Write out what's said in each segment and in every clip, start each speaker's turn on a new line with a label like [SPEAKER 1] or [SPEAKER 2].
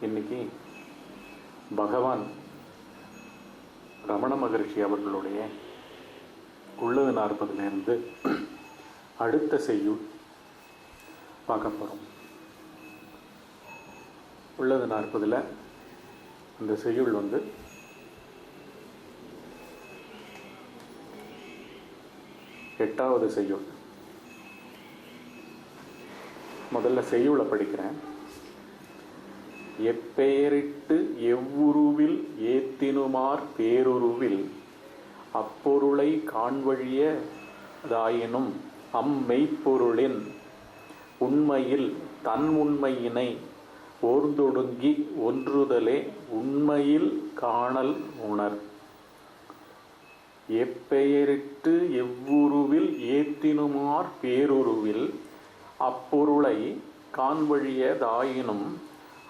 [SPEAKER 1] இன்னைக்கு பகவான் ரமண மகரிஷி அவர்களுடைய உள்ளது நாற்பதுலேருந்து அடுத்த செய்யுள் பார்க்க போகிறோம் உள்ளது நாற்பதில் அந்த செய்யுள் வந்து எட்டாவது செய்யுள். முதல்ல செய்யுளை படிக்கிறேன். எப்பெயரிட்டு எவ்வுருவில் ஏத்தினுமார் பேருருவில் அப்பொருளை காண்வழிய தாயினும் அம்மெய்ப்பொருளின் உண்மையில் தன் உண்மையினை ஓர்ந்தொடுங்கி ஒன்றுதலே உண்மையில் காணல் உணர். எப்பெயரிட்டு எவ்வுருவில் ஏத்தினுமார் பேருருவில் அப்பொருளை காண்வழியதாயினும்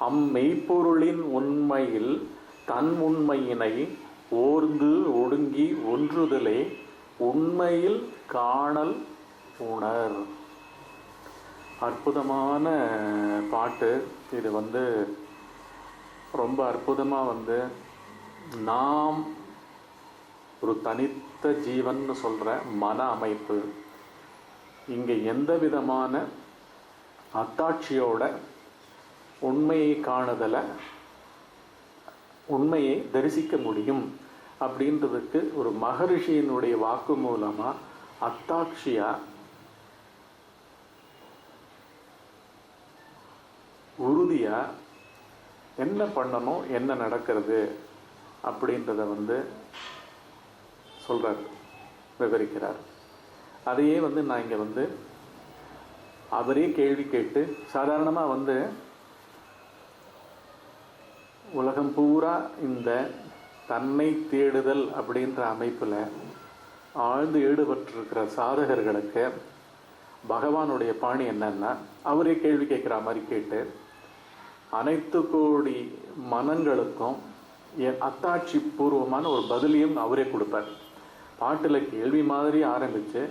[SPEAKER 1] அம்மெய்ப்பொருளின் உண்மையில் தன் உண்மையினை ஓர்ந்து ஒடுங்கி ஒன்றுதலே உண்மையில் காணல் உணர். அற்புதமான பாட்டு. இது வந்து ரொம்ப அற்புதமாக வந்து நாம் ஒரு தனித்த ஜீவன் சொல்கிற மன அமைப்பு. இங்கே எந்த விதமான அத்தாட்சியோட உண்மையை காணுதலை உண்மையை தரிசிக்க முடியும் அப்படின்றதுக்கு ஒரு மகரிஷியினுடைய வாக்கு மூலமாக அத்தாட்சியாக உறுதியாக என்ன பண்ணணும் என்ன நடக்கிறது அப்படின்றத வந்து சொல்கிறார் விவரிக்கிறார். அதையே வந்து நான் இங்கே வந்து அவரே கேள்வி கேட்டு சாதாரணமாக வந்து உலகம் பூரா இந்த தன்னை தேடுதல் அப்படின்ற அமைப்பில் ஆழ்ந்து ஈடுபட்டிருக்கிற சாதகர்களுக்கு பகவானுடைய பாணி என்னன்னா அவரே கேள்வி கேட்குற மாதிரி கேட்டு அனைத்து கோடி மனங்களுக்கும் என் அத்தாட்சி பூர்வமான ஒரு பதிலையும் அவரே கொடுப்பார். பாட்டில் கேள்வி மாதிரி ஆரம்பித்து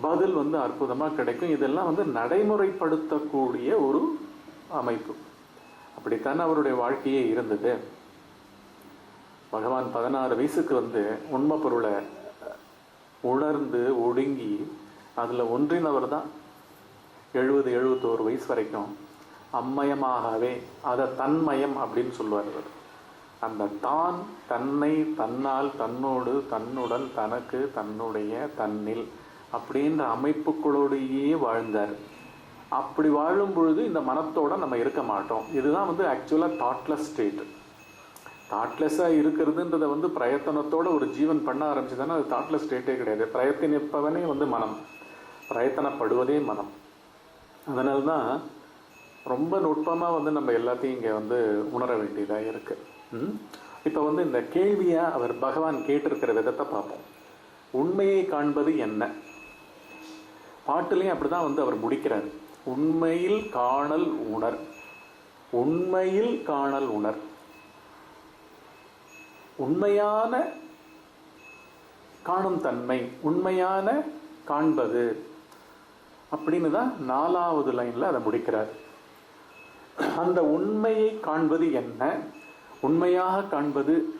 [SPEAKER 1] பதில் வந்து அற்புதமாக கிடைக்கும். இதெல்லாம் வந்து நடைமுறைப்படுத்தக்கூடிய ஒரு அமைப்பு. அப்படித்தான் அவருடைய வாழ்க்கையே இருந்தது. பகவான் பதினாறு வயசுக்கு வந்து உண்மை பொருளை உணர்ந்து ஒடுங்கி அதில் ஒன்றினவர் தான் எழுபது எழுபத்தோரு வயசு வரைக்கும் அம்மயமாகவே அதை தன்மயம் அப்படின்னு சொல்லுவார் இவர். அந்த தான் தன்னை தன்னால் தன்னோடு தன்னுடன் தனக்கு தன்னுடைய தன்னில் அப்படின்ற அமைப்புகளோடையே வாழ்ந்தார். அப்படி வாழும் பொழுது இந்த மனத்தோட நம்ம இருக்க மாட்டோம். இதுதான் வந்து ஆக்சுவலாக தாட்லெஸ் ஸ்டேட் தாட்லெஸ்ஸாக இருக்கிறதுன்றதை வந்து பிரயத்தனத்தோட ஒரு ஜீவன் பண்ண ஆரம்பிச்சுதானே அது தாட்லெஸ் ஸ்டேட்டே கிடையாது. பிரயத்தனிப்பவனே வந்து மனம். பிரயத்தனப்படுவதே மனம். அதனால்தான் ரொம்ப நுட்பமாக வந்து நம்ம எல்லாத்தையும் இங்கே வந்து உணர வேண்டியதாக இருக்கு. ம்? இப்போ வந்து இந்த கேள்வியை அவர் பகவான் கேட்டிருக்கிற விதத்தை பார்ப்போம். உண்மையை காண்பது என்ன? பாட்டுலையும் அப்படிதான் வந்து அவர் முடிக்கிறார். உண்மையில் காணல் உணர். உண்மையில் காணல் உணர். உண்மையான காணும் தன்மை உண்மையான காண்பது. அப்படின்னு தான் நாலாவது லைன்ல அதை முடிக்கிறார். அந்த உண்மையை காண்பது என்ன? உண்மையாக காண்பது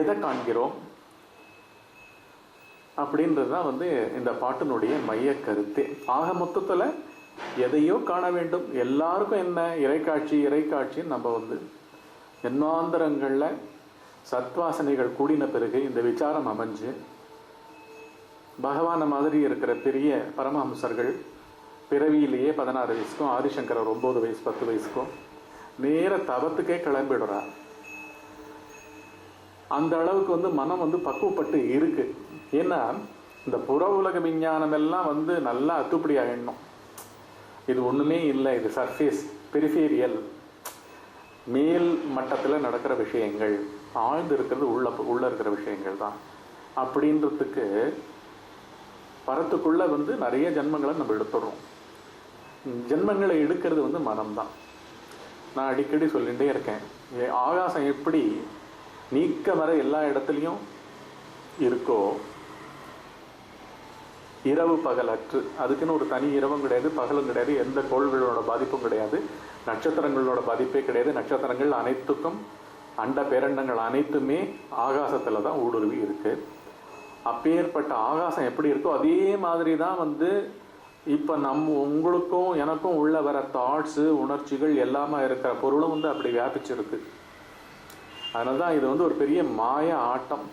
[SPEAKER 1] எதை காண்கிறோம்? அப்படின்றது தான் வந்து இந்த பாட்டினுடைய மைய கருத்து. ஆக மொத்தத்தில் எதையோ காண வேண்டும். எல்லாருக்கும் என்ன? இறைக்காட்சி இறைக்காட்சின்னு நம்ம வந்து ஜென்மாந்தரங்களில் சத்வாசனைகள் கூடின பிறகு இந்த விசாரம் அமைஞ்சு பகவான மாதிரி இருக்கிற பெரிய பரமஹம்சர்கள் பிறவியிலேயே பதினாறு வயசுக்கும் ஆதிசங்கரர் ஒம்பது வயசு பத்து வயசுக்கும் நேர தவத்துக்கே கிளம்பிடுறார் அந்த அளவுக்கு வந்து மனம் வந்து பக்குவப்பட்டு இருக்கு. ஏன்னா இந்த புற உலக விஞ்ஞானம் எல்லாம் வந்து நல்லா அத்துப்படி ஆகிடணும் இது ஒன்றுமே இல்லை இது சர்ஃபேஸ் பெரிஃபேரியல் மேல் மட்டத்தில் நடக்கிற விஷயங்கள் ஆழ்ந்து இருக்கிறது உள்ள உள்ள இருக்கிற விஷயங்கள் தான். அப்படின்றதுக்கு பரத்துக்குள்ளே வந்து நிறைய ஜென்மங்களை நம்ம எடுத்துடுறோம். ஜென்மங்களை எடுக்கிறது வந்து மனம்தான். நான் அடிக்கடி சொல்லிகிட்டே இருக்கேன். ஆகாசம் எப்படி நீக்க வர எல்லா இடத்துலையும் இருக்கோ இரவு பகல் அற்று அதுக்குன்னு ஒரு தனி இரவும் கிடையாது பகலும் கிடையாது எந்த கோள்களோட பாதிப்பும் கிடையாது நட்சத்திரங்களோட பாதிப்பே கிடையாது. நட்சத்திரங்கள் அனைத்துக்கும் அண்ட பேரண்டங்கள் அனைத்துமே ஆகாசத்தில் தான் ஊடுருவி இருக்கு. அப்பேற்பட்ட ஆகாசம் எப்படி இருக்கோ அதே மாதிரி தான் வந்து இப்போ நம்ம உங்களுக்கும் எனக்கும் உள்ள வர தாட்ஸு உணர்ச்சிகள் எல்லாமே இருக்கிற பொருளும் வந்து அப்படி வியாபிச்சிருக்கு. அதனால தான் இது வந்து ஒரு பெரிய மாய ஆட்டம்.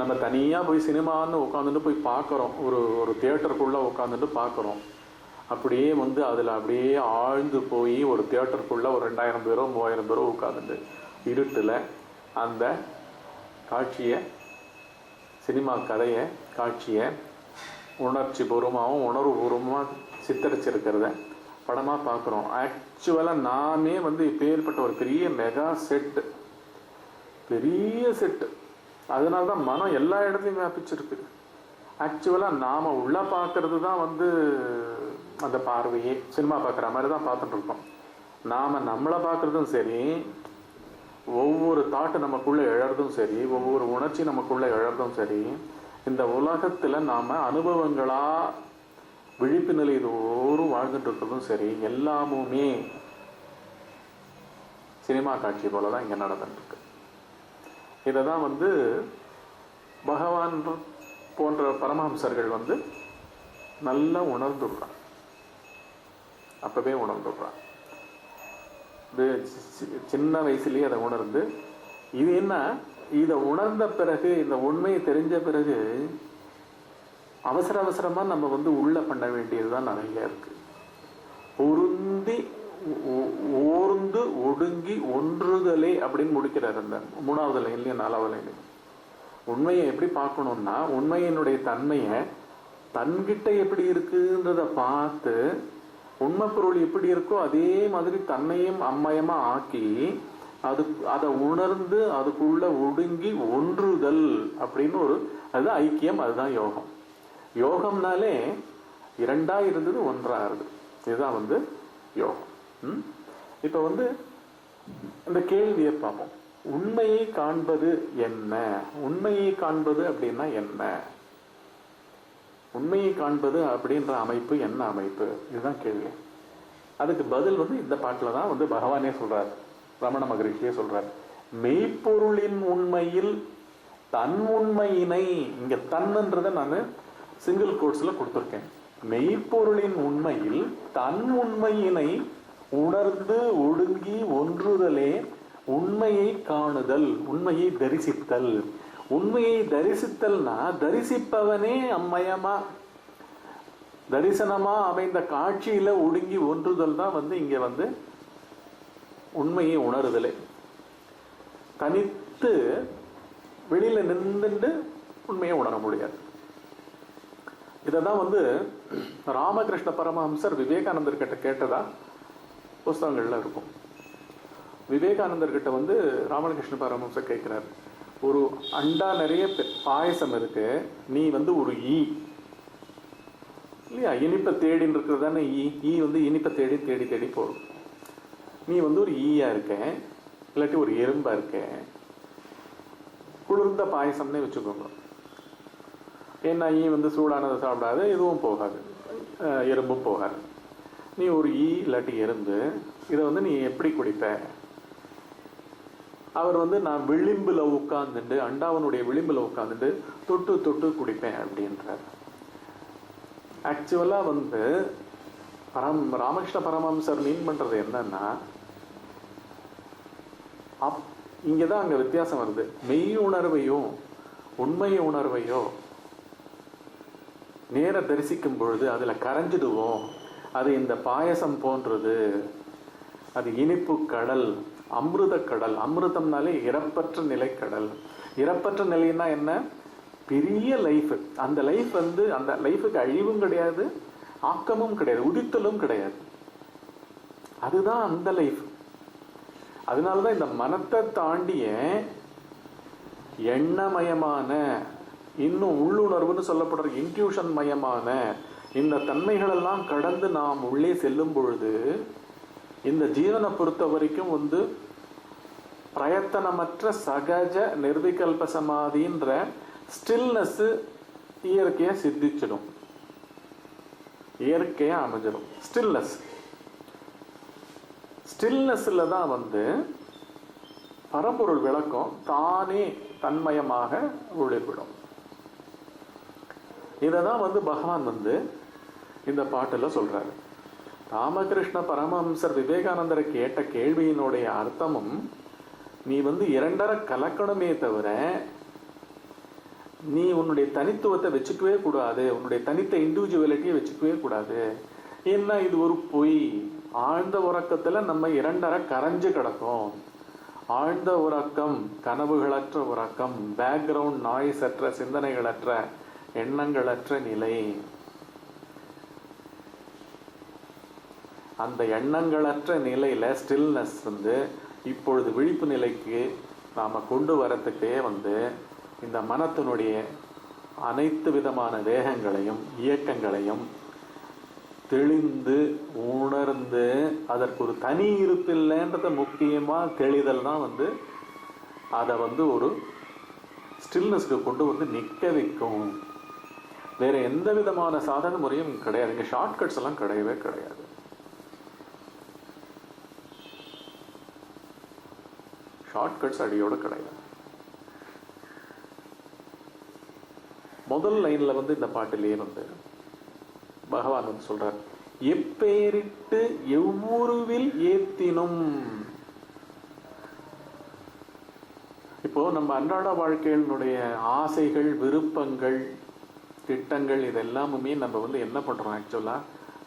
[SPEAKER 1] நம்ம தனியாக போய் சினிமான்னு உட்காந்துட்டு போய் பார்க்குறோம். ஒரு ஒரு தியேட்டருக்குள்ளே உட்காந்துட்டு பார்க்குறோம். அப்படியே வந்து அதில் அப்படியே ஆழ்ந்து போய் ஒரு தியேட்டருக்குள்ளே ஒரு ரெண்டாயிரம் பேரோ மூவாயிரம் பேரோ உட்காந்துட்டு இருட்டில் அந்த காட்சியை சினிமா கதையை காட்சியை உணர்ச்சி பூர்வமாகவும் உணர்வு பூர்வமாக சித்தரிச்சிருக்கிறத படமாக பார்க்குறோம் ஆக்சுவலாக நாமே வந்து இப்பேற்பட்ட ஒரு பெரிய மெகா செட்டு பெரிய செட்டு அதனால தான் மனம் எல்லா இடத்தையும் வியாபிச்சிருக்கு. ஆக்சுவலாக நாம் உள்ளே பார்க்கறது தான் வந்து அந்த பார்வையே. சினிமா பார்க்குற மாதிரி தான் பார்த்துட்ருக்கோம் நாம் நம்மளை பார்க்குறதும் சரி ஒவ்வொரு தாட்டு நமக்குள்ளே எழறதும் சரி ஒவ்வொரு உணர்ச்சி நமக்குள்ளே எழறதும் சரி இந்த உலகத்தில் நாம் அனுபவங்களாக விழிப்பு நிலை தோறும் வாழ்ந்துட்டு இருக்கிறதும் சரி எல்லாமுமே சினிமா காட்சி போல தான் இங்கே நடந்துட்டுருக்கு. இதை தான் வந்து பகவான் போன்ற பரமஹம்சர்கள் வந்து நல்லா உணர்ந்துடுறான் அப்பவே உணர்ந்துடுறான் இது சி- சி- சின்ன வயசுலேயே அதை உணர்ந்து இது என்ன? இதை உணர்ந்த பிறகு இந்த உண்மையை தெரிஞ்ச பிறகு அவசர அவசரமாக நம்ம வந்து உள்ளே பண்ண வேண்டியதுதான் நிறைய இருக்கு. பொருந்தி ஓர்ந்து ஒடுங்கி ஒன்றுதலே அப்படின்னு முடிக்கிறார் அந்த மூணாவது லைன்லேயே நாலாவது லைன்லையும். உண்மையை எப்படி பார்க்கணும்னா உண்மையினுடைய தன்மையை தன்கிட்ட எப்படி இருக்குன்றத பார்த்து உண்மை பொருள் எப்படி இருக்கோ அதே மாதிரி தன்னையும் அம்மயமாக ஆக்கி அது அதை உணர்ந்து அதுக்குள்ள ஒடுங்கி ஒன்றுதல் அப்படின்னு ஒரு அதுதான் ஐக்கியம் அதுதான் யோகம். யோகம்னாலே இரண்டா இருந்தது ஒன்றாகிறது இதுதான் வந்து யோகம். ம்? வந்து இந்த கேள்வியை பார்ப்போம். உண்மையை காண்பது என்ன? உண்மையை காண்பது அப்படின்னா என்ன? உண்மையை காண்பது அப்படின்ற அமைப்பு என்ன அமைப்பு? இதுதான் கேள்வி. அதுக்கு பதில் வந்து இந்த பாட்டில் தான் வந்து பகவானே சொல்றாரு. ரமண மகரிஷியே சொல்றார் மெய்ப்பொருளின் உண்மையில் தன் உண்மையினை இங்க தன்ன்றதை நான் சிங்கிள் கோட்ஸ்ல கொடுத்துருக்கேன். மெய்ப்பொருளின் உண்மையில் தன் உண்மையினை உணர்ந்து ஒடுங்கி ஒன்றுதலே உண்மையை காணுதல் உண்மையை தரிசித்தல். உண்மையை தரிசித்தல்னா தரிசிப்பவனே அம்மயமா. தரிசனமா அமைந்த காட்சியில ஒடுங்கி ஒன்றுதல் தான் வந்து இங்க வந்து உண்மையை உணருதலே. தனித்து வெளியில நின்றுண்டு உண்மையை உணர முடியாது. இதை தான் வந்து ராமகிருஷ்ண பரமஹம்சர் விவேகானந்தர் கிட்ட கேட்டதா புஸ்தகங்கள்ல இருக்கும். விவேகானந்தர் கிட்ட வந்து ராமகிருஷ்ண பரமஹம்சர் கேட்கிறார். ஒரு அண்டா நிறைய பெ- பாயசம் இருக்கு நீ வந்து ஒரு ஈ. இல்லையா? இனிப்பை தேடின்னு இருக்கிறது தானே ஈ. ஈ வந்து இனிப்பை தேடி தேடி தேடி போகும் நீ வந்து ஒரு ஈயா இருக்க இல்லாட்டி ஒரு எறும்பா இருக்க குளிர்ந்த பாயசம்னே வச்சுக்கோங்க. ஏன்னா ஈ வந்து சூடானதை சாப்பிடாது எதுவும் போகாது. எறும்பும் போகாது. நீ ஒரு ஈ இல்லாட்டி எறும்பு இதை வந்து நீ எப்படி குடிப்ப? அவர் வந்து நான் விளிம்புல உட்கார்ந்துட்டு அண்டாவனுடைய விளிம்புல உட்கார்ந்துட்டு தொட்டு தொட்டு குடிப்பேன் அப்படின்றார். ஆக்சுவலாக வந்து பரம் ராமகிருஷ்ண பரமஹம்சர் மீன் பண்ணுறது என்னன்னா அப் இங்கே தான் அங்கே வித்தியாசம் வருது. மெய் உணர்வையும் உண்மை உணர்வையோ நேர தரிசிக்கும் பொழுது அதில் கரைஞ்சிடுவோம். அது இந்த பாயசம் போன்றது. அது இனிப்பு கடல் அமிர்த கடல். அமிர்தம்னாலே இறப்பற்ற நிலைக்கடல். இறப்பற்ற நிலைன்னா என்ன? பெரிய லைஃப் அந்த லைஃப் வந்து அந்த லைஃபுக்கு அழிவும் கிடையாது. ஆக்கமும் கிடையாது உதித்தலும் கிடையாது. அதுதான் அந்த லைஃப் அதனாலதான் இந்த மனத்தை தாண்டிய எண்ணமயமான இன்னும் உள்ளுணர்வுன்னு சொல்லப்படுற இன்ட்யூஷன் மயமான இந்த தன்மைகளெல்லாம் கடந்து நாம் உள்ளே செல்லும் பொழுது இந்த ஜீவனை பொறுத்த வரைக்கும் வந்து பிரயத்தனமற்ற சகஜ நிர்விகல்ப சமாதின்ற ஸ்டில்னஸ் இயற்கையை சித்திச்சிடும். இயற்கையாக அமைஞ்சிடும் ஸ்டில்னஸ் ஸ்டில்னஸில் தான் வந்து பரம்பொருள் விளக்கம் தானே தன்மயமாக ஒளிர்விடும் இதை தான் வந்து பகவான் வந்து இந்த பாட்டில் சொல்கிறாரு ராமகிருஷ்ண பரமஹம்சர் விவேகானந்தரை கேட்ட கேள்வியினுடைய அர்த்தமும் நீ வந்து இரண்டரை கலக்கணுமே தவிர நீ உன்னுடைய தனித்துவத்தை வச்சுக்கவே கூடாது. உன்னுடைய தனித்த இண்டிவிஜுவலிட்டியை வச்சுக்கவே கூடாது. ஏன்னா இது ஒரு பொய். ஆழ்ந்த உறக்கத்தில் நம்ம இரண்டரை கரைஞ்சு கிடக்கும். ஆழ்ந்த உறக்கம் கனவுகளற்ற உறக்கம் பேக்ரவுண்ட் நாய்ஸ் அற்ற சிந்தனைகளற்ற எண்ணங்களற்ற நிலை. அந்த எண்ணங்களற்ற நிலையில் ஸ்டில்னஸ் வந்து இப்பொழுது விழிப்பு நிலைக்கு நாம் கொண்டு வரத்துக்கே வந்து இந்த மனத்தினுடைய அனைத்து விதமான வேகங்களையும் இயக்கங்களையும் தெளிந்து உணர்ந்து அதற்கு ஒரு தனி இருப்பில்லைன்றத முக்கியமாக தெளிதல் தான் வந்து அதை வந்து ஒரு ஸ்டில்னஸ்க்கு கொண்டு வந்து நிற்க வைக்கும். வேற எந்த விதமான சாதன முறையும் கிடையாது. இங்கே ஷார்ட்கட்ஸ் எல்லாம் கிடையவே கிடையாது. ஷார்ட்கட்ஸ் அடியோடு கிடையாது. முதல் லைன்ல வந்து இந்த பாட்டிலேயே வந்து பகவான் வந்து சொல்றார் எப்பேரிட்டு எவ்வொருவில் ஏத்தினும் இப்போ நம்ம அன்றாட வாழ்க்கையினுடைய ஆசைகள் விருப்பங்கள் திட்டங்கள் இதெல்லாமுமே நம்ம வந்து என்ன பண்றோம் ஆக்சுவலா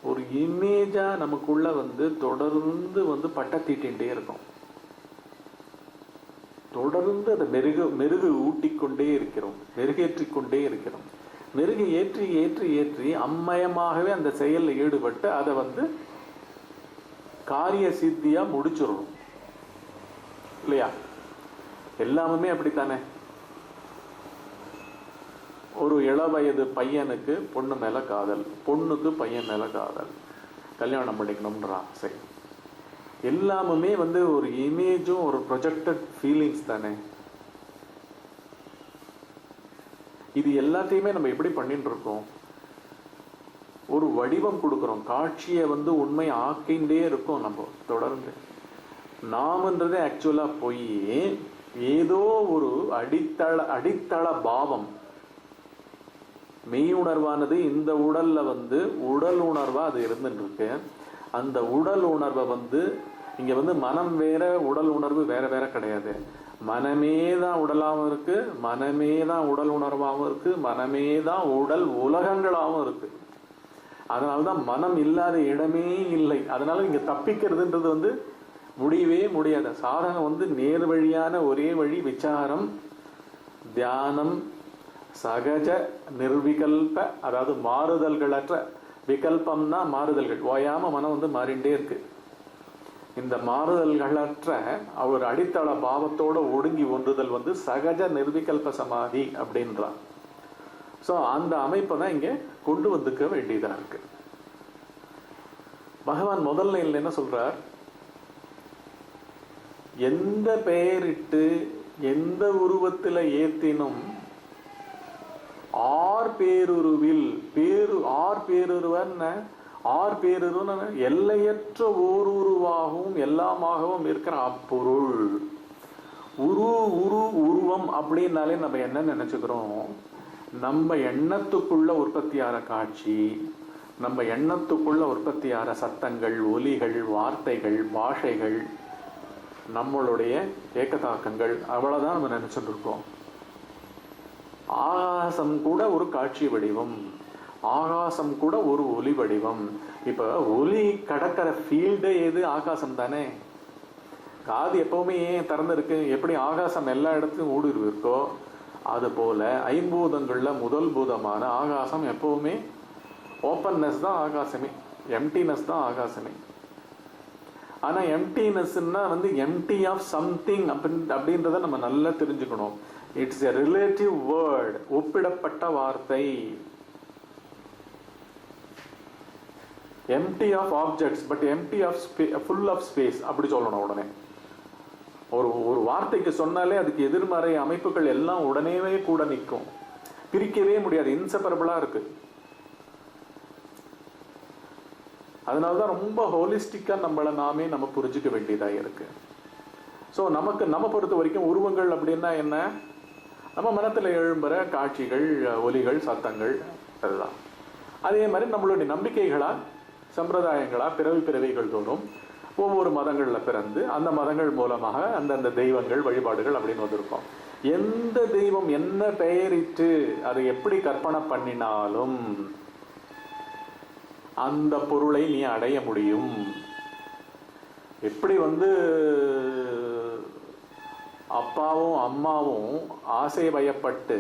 [SPEAKER 1] ஒரு இமேஜா நமக்குள்ள வந்து தொடர்ந்து வந்து பட்ட தீட்டின்டே இருக்கும். தொடர்ந்து அதை மெருகு மெருகு ஊட்டிக்கொண்டே இருக்கிறோம். மெருகேற்றிக் கொண்டே இருக்கிறோம். மெருகு ஏற்றி ஏற்றி ஏற்றி அம்மயமாகவே அந்த செயலில் ஈடுபட்டு அதை வந்து காரிய சித்தியாக முடிச்சிடணும். இல்லையா? எல்லாமே அப்படித்தானே? ஒரு இளவயது பையனுக்கு பொண்ணு மேல காதல் பொண்ணுக்கு பையன் மேல காதல். கல்யாணம் பண்ணிக்கணும்ன்ற ஆசை. எல்லாமுமே வந்து ஒரு இமேஜும் ஒரு ப்ரொஜெக்டட் ஃபீலிங்ஸ் தானே. இது எல்லாத்தையுமே நம்ம எப்படி பண்ணிட்டு இருக்கோம்? ஒரு வடிவம் கொடுக்குறோம். காட்சியை வந்து உண்மை ஆக்கிண்டே இருக்கோம் நம்ம தொடர்ந்து. நாமன்றதே ஆக்சுவலாக போய் ஏதோ ஒரு அடித்தள அடித்தள பாவம். மெய் உணர்வானது இந்த உடல்ல வந்து உடல் உணர்வா அது இருந்துட்டு இருக்கு. அந்த உடல் உணர்வை வந்து இங்க வந்து மனம் வேற உடல் உணர்வு வேற வேற கிடையாது. மனமே தான் உடலாகவும் இருக்கு மனமே தான் உடல் உணர்வாகவும் இருக்கு மனமே தான் உடல் உலகங்களாகவும் இருக்கு. அதனாலதான் மனம் இல்லாத இடமே இல்லை. அதனால இங்க தப்பிக்கிறதுன்றது வந்து முடியவே முடியாது. சாதகம் வந்து நேர் வழியான ஒரே வழி விசாரம் தியானம் சகஜ நிர்விகல்ப அதாவது மாறுதல்களற்ற. விகல்பம்னா மாறுதல்கள். ஓயாம மனம் வந்து மாறிண்டே இருக்கு. இந்த மாறுதல்களற்ற அவர் அடித்தள பாவத்தோட ஒடுங்கி ஒன்றுதல் வந்து சகஜ நிர்விகல்ப சமாதி அப்படின்றார். சோ அந்த அமைப்பை தான் இங்க கொண்டு வந்துக்க வேண்டியதா இருக்கு. பகவான் முதல் லைன்ல என்ன சொல்றார்? எந்த பெயரிட்டு எந்த உருவத்துல ஏத்தினும் ஆர் பேருருவில் பேரு ஆர் பேருருவன்னு ஆர் பேருருன்னு எல்லையற்ற ஓர் உருவாகவும் எல்லாமாகவும் இருக்கிற அப்பொருள். உரு உரு உருவம் அப்படின்னாலே நம்ம என்ன நினைச்சுக்கிறோம்? நம்ம எண்ணத்துக்குள்ள உற்பத்தியாகிற காட்சி நம்ம எண்ணத்துக்குள்ள உற்பத்தியாகிற சத்தங்கள் ஒலிகள் வார்த்தைகள் பாஷைகள் நம்மளுடைய ஏக்கதாக்கங்கள் அவ்வளவுதான் நம்ம நினைச்சிட்டு இருக்கோம். ஆகாசம் கூட ஒரு காட்சி வடிவம். ஆகாசம் கூட ஒரு ஒலி வடிவம். இப்ப ஒலி கடக்கிற ஃபீல்டே எது ஆகாசம் தானே? காது எப்பவுமே ஏன் திறந்திருக்கு? எப்படி ஆகாசம் எல்லா இடத்துலையும் ஊடுருவி இருக்கோ அது போல ஐம்பூதங்கள்ல முதல் பூதமான ஆகாசம் எப்பவுமே ஓப்பன்னஸ் தான் ஆகாசமே. எம்டினஸ் தான் ஆகாசமே. ஆனா எம்டினஸ்ன்னா வந்து எம்டி ஆஃப் சம்திங் அப்படின் அப்படின்றத நம்ம நல்லா தெரிஞ்சுக்கணும். இட்ஸ் எ ரிலேட்டிவ் வேர்ட் ஒப்பிடப்பட்ட வார்த்தை. Empty of objects but empty of spa full of space அப்படி சொல்லணும் உடனே. ஒரு ஒரு வார்த்தைக்கு சொன்னாலே அதுக்கு எதிர்மறை அமைப்புகள் எல்லாம் உடனேவே கூட நிற்கும். பிரிக்கவே முடியாது இன்செப்பரபிளாக இருக்கு. அதனால தான் ரொம்ப ஹோலிஸ்டிக்காக நம்மளை நாமே நம்ம புரிஞ்சுக்க வேண்டியதாக இருக்கு. ஸோ நமக்கு நம்ம பொறுத்த வரைக்கும் உருவங்கள் அப்படின்னா என்ன? நம்ம மனத்தில் எழும்புற காட்சிகள் ஒலிகள் சத்தங்கள் அதுதான். அதே மாதிரி நம்மளுடைய நம்பிக்கைகளாக சம்பிரதாயங்களா பிறவி பிறவிகள் தோறும் ஒவ்வொரு மதங்களில் பிறந்து அந்த மதங்கள் மூலமாக அந்தந்த தெய்வங்கள் வழிபாடுகள் அப்படின்னு வந்திருக்கோம். எந்த தெய்வம் என்ன பெயரிட்டு அதை எப்படி கற்பனை பண்ணினாலும் அந்த பொருளை நீ அடைய முடியும். எப்படி வந்து அப்பாவும் அம்மாவும் ஆசை வயப்பட்டு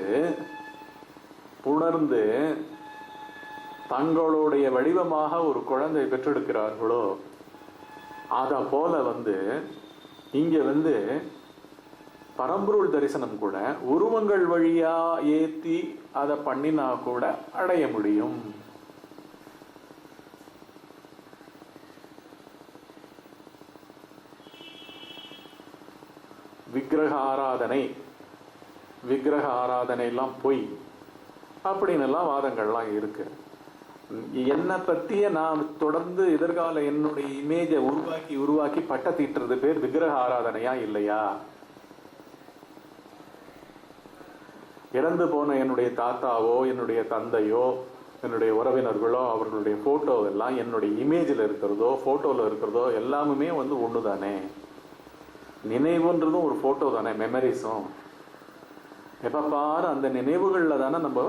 [SPEAKER 1] உணர்ந்து தங்களுடைய வடிவமாக ஒரு குழந்தை பெற்றெடுக்கிறார்களோ அதை போல வந்து இங்க வந்து பரம்பொருள் தரிசனம் கூட உருவங்கள் வழியா ஏத்தி அதை பண்ணினா கூட அடைய முடியும். விக்கிரக ஆராதனை விக்கிரக ஆராதனை எல்லாம் பொய் அப்படின்னு எல்லாம் வாதங்கள்லாம் இருக்கு. என்னை பற்றிய நான் தொடர்ந்து எதிர்கால என்னுடைய இமேஜை உருவாக்கி உருவாக்கி பட்ட தீட்டுறது பேர் விக்கிரக ஆராதனையா இல்லையா? இறந்து போன என்னுடைய தாத்தாவோ என்னுடைய தந்தையோ என்னுடைய உறவினர்களோ அவர்களுடைய போட்டோ எல்லாம் என்னுடைய இமேஜில் இருக்கிறதோ போட்டோல இருக்கிறதோ எல்லாமுமே வந்து ஒன்று தானே நினைவுன்றதும் ஒரு போட்டோ தானே மெமரிஸும் எப்ப பாரு அந்த நினைவுகளில் தானே நம்ம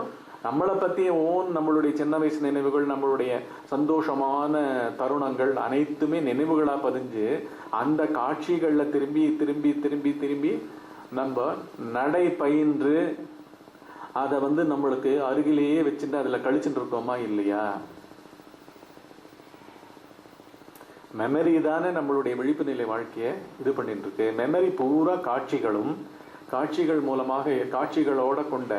[SPEAKER 1] நம்மளை பற்றிய ஓன் நம்மளுடைய சின்ன வயசு நினைவுகள் நம்மளுடைய சந்தோஷமான தருணங்கள் அனைத்துமே நினைவுகளாக பதிஞ்சு அந்த காட்சிகளில் திரும்பி திரும்பி திரும்பி திரும்பி நம்ம நடை பயின்று அதை வந்து நம்மளுக்கு அருகிலேயே வச்சுட்டு அதில் கழிச்சுட்டு இருக்கோமா இல்லையா? மெமரி தானே நம்மளுடைய விழிப்பு நிலை வாழ்க்கையை இது பண்ணிட்டு இருக்கு. மெமரி பூரா காட்சிகளும் காட்சிகள் மூலமாக காட்சிகளோட கொண்ட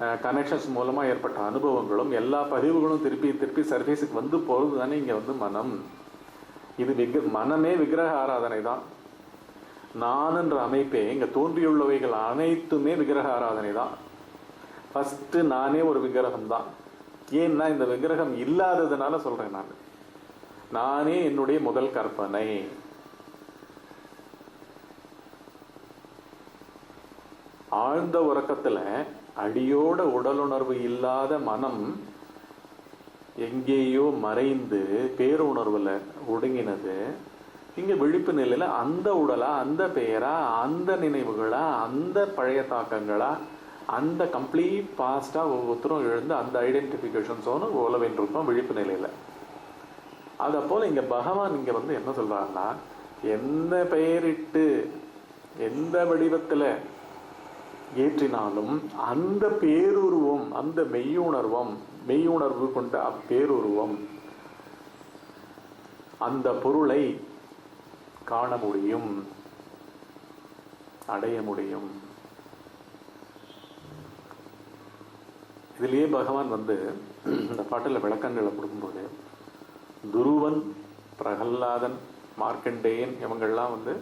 [SPEAKER 1] கனெக்ஷன்ஸ் மூலமாக ஏற்பட்ட அனுபவங்களும் எல்லா பதிவுகளும் திருப்பி திருப்பி சர்வீஸுக்கு வந்து போகிறது தானே இங்கே வந்து மனம். இது விக் மனமே விக்கிரக ஆராதனை தான். நானுன்ற அமைப்பே இங்கே தோன்றியுள்ளவைகள் அனைத்துமே விக்கிரக ஆராதனை தான். ஃபஸ்ட்டு நானே ஒரு விக்கிரகம் தான். ஏன்னா இந்த விக்கிரகம் இல்லாததுனால சொல்கிறேன் நான். நானே என்னுடைய முதல் கற்பனை. ஆழ்ந்த உறக்கத்தில் அடியோட உடலுணர்வு இல்லாத மனம் எங்கேயோ மறைந்து பேருணர்வில் ஒடுங்கினது. இங்கே விழிப்பு நிலையில் அந்த உடலா அந்த பெயரா அந்த நினைவுகளா அந்த பழைய தாக்கங்களா அந்த கம்ப்ளீட் பாஸ்டாக ஒவ்வொருத்தரும் எழுந்து அந்த ஐடென்டிபிகேஷன்ஸோன்னு உழவின் விழிப்பு நிலையில். அத போல் இங்கே பகவான் இங்கே வந்து என்ன சொல்கிறாருன்னா என்ன பெயரிட்டு எந்த வடிவத்தில் ஏற்றினாலும் அந்த பேருருவம் அந்த மெய்யுணர்வம் மெய்யுணர்வு கொண்ட அப்பேருருவம் அந்த பொருளை காண முடியும் அடைய முடியும். இதிலேயே பகவான் வந்து இந்த பாட்டில் விளக்கங்களை கொடுக்கும்போது துருவன் பிரகல்லாதன் மார்க்கண்டேயன் இவங்கெல்லாம் வந்து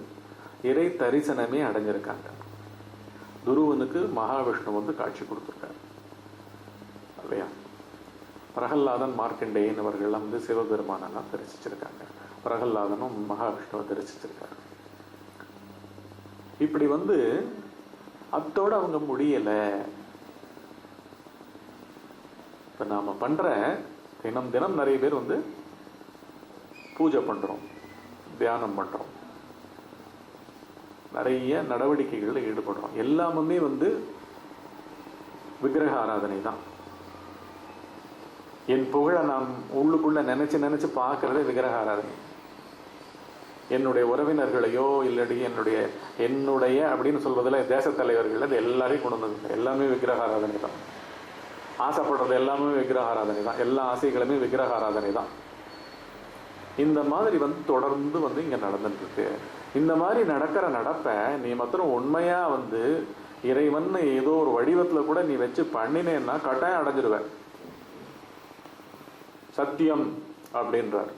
[SPEAKER 1] இறை தரிசனமே அடைஞ்சிருக்காங்க. துருவனுக்கு மகாவிஷ்ணு வந்து காட்சி கொடுத்துருக்காரு. இல்லையா? பிரகல்லாதன் மார்க்கண்டேயன் அவர்கள்லாம் வந்து சிவபெருமானெல்லாம் தரிசிச்சிருக்காங்க. பிரகல்லாதனும் மகாவிஷ்ணுவை தரிசிச்சிருக்காரு. இப்படி வந்து அத்தோட அவங்க முடியல. இப்போ நாம பண்ற தினம் தினம் நிறைய பேர் வந்து பூஜை பண்றோம் தியானம் பண்றோம். நிறைய நடவடிக்கைகளில் ஈடுபடுறோம். எல்லாமுமே வந்து விக்கிரக ஆராதனை தான். என் புகழை நாம் உள்ளுக்குள்ள நினைச்சு நினைச்சு பார்க்கறதே விக்கிரக ஆராதனை. என்னுடைய உறவினர்களையோ இல்லடி என்னுடைய என்னுடைய அப்படின்னு சொல்வதில் தேச தலைவர்கள் அது எல்லாரையும் கொண்டு வந்தது எல்லாமே விக்கிரக ஆராதனை தான். ஆசைப்படுறது எல்லாமே விக்கிரக ஆராதனை தான். எல்லா ஆசைகளுமே விக்கிரக ஆராதனை தான். இந்த மாதிரி வந்து தொடர்ந்து வந்து இங்கே நடந்துட்டு இருக்கு. இந்த மாதிரி நடக்கிற நடப்பை நீ மாத்திரம் உண்மையாக வந்து இறைவன் ஏதோ ஒரு வடிவத்தில் கூட நீ வச்சு பண்ணினேன்னா கட்டாயம் அடைஞ்சிருவ. சத்தியம் அப்படின்றார்.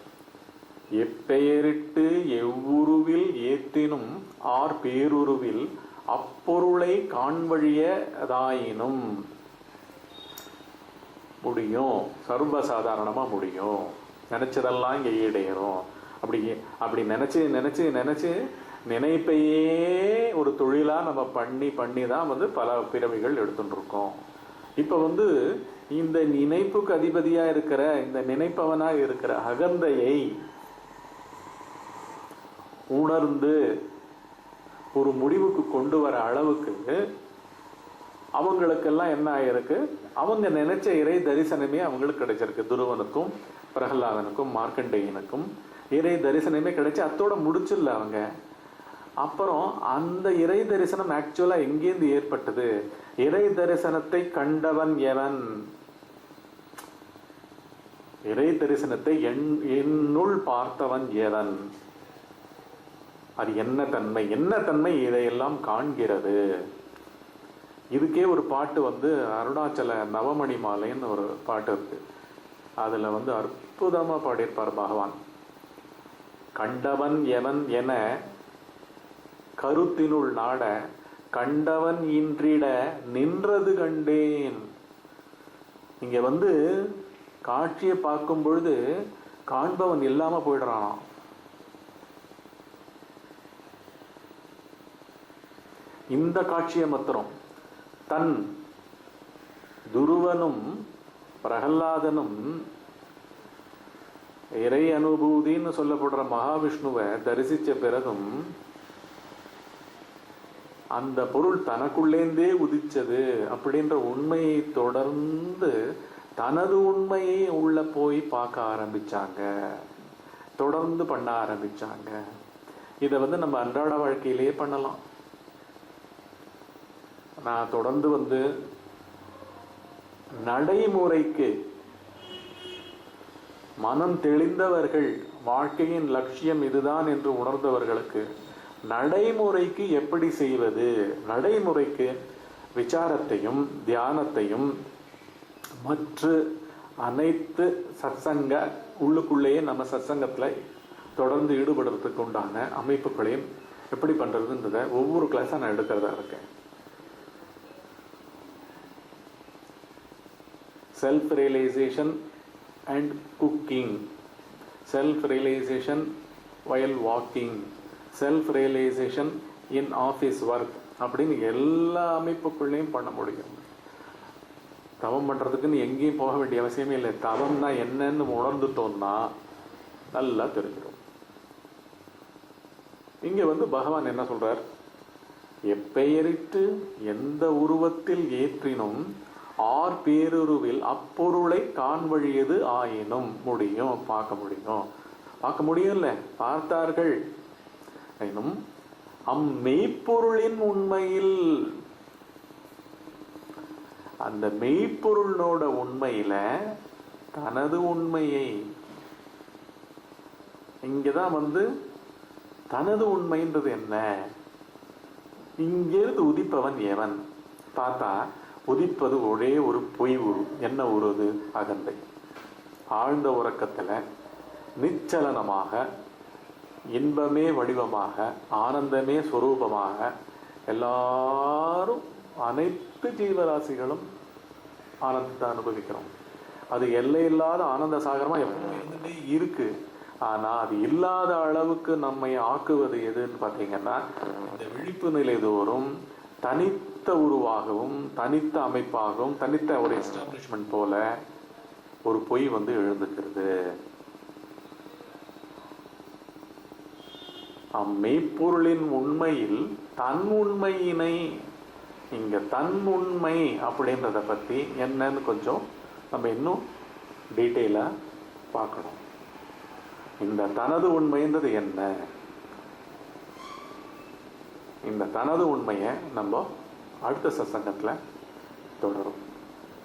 [SPEAKER 1] எப்பெயரிட்டு எவ்வுருவில் ஏத்தினும் ஆர் பேருருவில் அப்பொருளை காண்வழியதாயினும் முடியும். சர்வசாதாரணமாக முடியும். நினைச்சதெல்லாம் இங்கே ஈடேறும். அப்படி அப்படி நினச்சி நினச்சி நினச்சி நினைப்பையே ஒரு தொழிலா நம்ம பண்ணி பண்ணி தான் வந்து பல பிறவிகள் எடுத்துட்டுருக்கோம். இருக்கோம் வந்து இந்த நினைப்புக்கு அதிபதியா இருக்கிற இந்த நினைப்பவனா இருக்கிற அகந்தையை உணர்ந்து ஒரு முடிவுக்கு கொண்டு வர அளவுக்கு அவங்களுக்கெல்லாம் என்ன ஆயிருக்கு? அவங்க நினைச்ச இறை தரிசனமே அவங்களுக்கு கிடைச்சிருக்கு. துருவனுக்கும் பிரகலாதனுக்கும் மார்க்கண்டேயனுக்கும். இறை தரிசனமே கிடைச்சி அத்தோட முடிச்சிடல அவங்க. அப்புறம் அந்த இறை தரிசனம் ஆக்சுவலா எங்கேருந்து ஏற்பட்டது? இறை தரிசனத்தை கண்டவன் எவன்? இறை தரிசனத்தை என் என்னுள் பார்த்தவன் எவன்? அது என்ன தன்மை? என்ன தன்மை இதையெல்லாம் காண்கிறது? இதுக்கே ஒரு பாட்டு வந்து அருணாச்சல நவமணி மாலைன்னு ஒரு பாட்டு இருக்கு. அதுல வந்து அற்புதமா பாடியிருப்பார் பகவான். கண்டவன் எனன் என கருத்தினுள் நாட கண்டவன் இன்றிட நின்றது கண்டேன். இங்க வந்து காட்சியை பார்க்கும் பொழுது காண்பவன் இல்லாம போயிடுறானாம். இந்த காட்சியை மாத்திரம் தன் துருவனும் பிரகல்லாதனும் இறை அனுபூதின்னு சொல்லப்படுற மகாவிஷ்ணுவை தரிசித்த பிறகும் அந்த பொருள் தனக்குள்ளேந்தே உதிச்சது அப்படின்ற உண்மையை தொடர்ந்து தனது உண்மையை உள்ள போய் பார்க்க ஆரம்பிச்சாங்க. தொடர்ந்து பண்ண ஆரம்பிச்சாங்க. இதை வந்து நம்ம அன்றாட வாழ்க்கையிலேயே பண்ணலாம். நான் தொடர்ந்து வந்து நடைமுறைக்கு மனம் தெளிந்தவர்கள் வாழ்க்கையின் லட்சியம் இதுதான் என்று உணர்ந்தவர்களுக்கு நடைமுறைக்கு எப்படி செய்வது? நடைமுறைக்கு விசாரத்தையும் தியானத்தையும் மற்ற அனைத்து சத்சங்க உள்ளுக்குள்ளேயே நம்ம சத்சங்கத்தில் தொடர்ந்து ஈடுபடுறதுக்கு உண்டான அமைப்புகளையும் எப்படி பண்ணுறதுன்றத ஒவ்வொரு கிளாஸாக நான் எடுக்கிறதா இருக்கேன். Self realization and cooking. Self realization while walking. Self realization in office work. அப்படின்னு எல்லா அமைப்புக்குள்ளேயும் பண்ண முடியும். தவம் பண்ணுறதுக்குன்னு எங்கேயும் போக வேண்டிய அவசியமே இல்லை. தவம்னா என்னன்னு உணர்ந்துட்டோம்னா நல்லா தெரிஞ்சிடும். இங்கே வந்து பகவான் என்ன சொல்கிறார் எப்பெயரிட்டு எந்த உருவத்தில் ஏற்றினும் ஆர் பேருருவில் அப்பொருளை காண்வழியது ஆயினும் முடியும். பார்க்க முடியும். பார்க்க முடியும்ல? பார்த்தார்கள். எனும் அம்மெய்ப்பொருளின் உண்மையில் அந்த மெய்ப்பொருளோட உண்மையில தனது உண்மையை இங்கதான் வந்து தனது உண்மைன்றது என்ன? இங்கிருந்து உதிப்பவன் எவன்? பார்த்தா உதிப்பது ஒரே ஒரு பொய் உரு என்ன உரு அது? அகந்தை. ஆழ்ந்த உறக்கத்தில் நிச்சலனமாக இன்பமே வடிவமாக ஆனந்தமே சுரூபமாக எல்லாரும் அனைத்து ஜீவராசிகளும் ஆனந்தத்தை அனுபவிக்கிறோம். அது எல்லையில்லாத ஆனந்த சாகரமாக எப்பவுமே இருக்கு. ஆனால் அது இல்லாத அளவுக்கு நம்மை ஆக்குவது எதுன்னு பார்த்தீங்கன்னா இந்த விழிப்பு நிலை தோறும் தனி தனித்த உருவாகவும் தனித்த அமைப்பாகவும் தனித்த ஒரு எஸ்டாப்ளிஷ்மெண்ட் போல ஒரு பொய் வந்து எழுந்துக்கிறது. அம்மெய்ப்பொருளின் உண்மையில் தன் உண்மையினை இங்க தன் உண்மை அப்படின்றத பத்தி என்னன்னு கொஞ்சம் நம்ம இன்னும் டீட்டெயிலா பார்க்கணும். இந்த தனது உண்மைன்றது என்ன? இந்த தனது உண்மையை நம்ம அடுத்த சசங்கத்தில் தொடரும்.